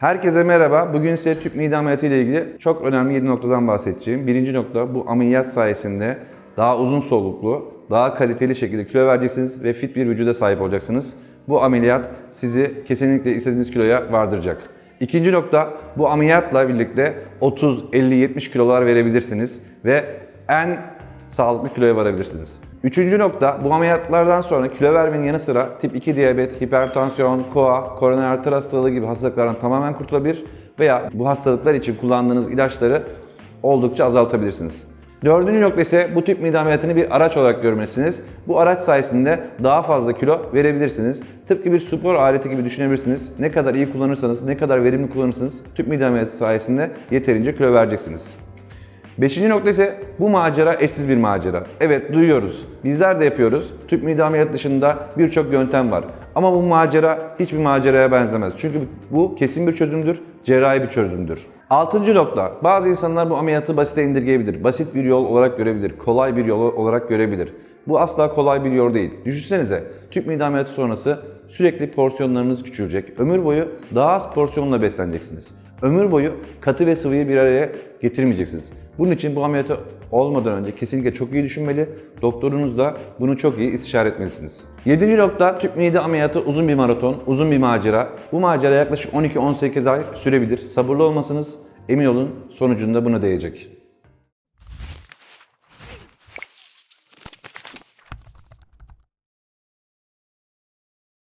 Herkese merhaba. Bugün size tüp mide ameliyatı ile ilgili çok önemli 7 noktadan bahsedeceğim. Birinci nokta bu ameliyat sayesinde daha uzun soluklu, daha kaliteli şekilde kilo vereceksiniz ve fit bir vücuda sahip olacaksınız. Bu ameliyat sizi kesinlikle istediğiniz kiloya vardıracak. İkinci nokta bu ameliyatla birlikte 30, 50, 70 kilolar verebilirsiniz ve en sağlıklı kiloya varabilirsiniz. Üçüncü nokta bu ameliyatlardan sonra kilo vermenin yanı sıra tip 2 diyabet, hipertansiyon, koa, koroner arter hastalığı gibi hastalıklardan tamamen kurtulabilir veya bu hastalıklar için kullandığınız ilaçları oldukça azaltabilirsiniz. Dördüncü nokta ise bu tip mide ameliyatını bir araç olarak görmelisiniz. Bu araç sayesinde daha fazla kilo verebilirsiniz. Tıpkı bir spor aleti gibi düşünebilirsiniz. Ne kadar iyi kullanırsanız, ne kadar verimli kullanırsanız tüp mide ameliyatı sayesinde yeterince kilo vereceksiniz. Beşinci nokta ise bu macera eşsiz bir macera. Evet duyuyoruz. Bizler de yapıyoruz. Tüp mide ameliyatı dışında birçok yöntem var. Ama bu macera hiçbir maceraya benzemez. Çünkü bu kesin bir çözümdür, cerrahi bir çözümdür. Altıncı nokta. Bazı insanlar bu ameliyatı basite indirgeyebilir. Basit bir yol olarak görebilir. Kolay bir yol olarak görebilir. Bu asla kolay bir yol değil. Düşünsenize tüp mide ameliyatı sonrası sürekli porsiyonlarınız küçülecek. Ömür boyu daha az porsiyonla besleneceksiniz. Ömür boyu katı ve sıvıyı bir araya getirmeyeceksiniz. Bunun için bu ameliyatı olmadan önce kesinlikle çok iyi düşünmeli. Doktorunuz da bunu çok iyi istişare etmelisiniz. Yedinci nokta tüp mide ameliyatı uzun bir maraton, uzun bir macera. Bu macera yaklaşık 12-18 ay sürebilir. Sabırlı olmasınız. Emin olun sonucunda buna değecek.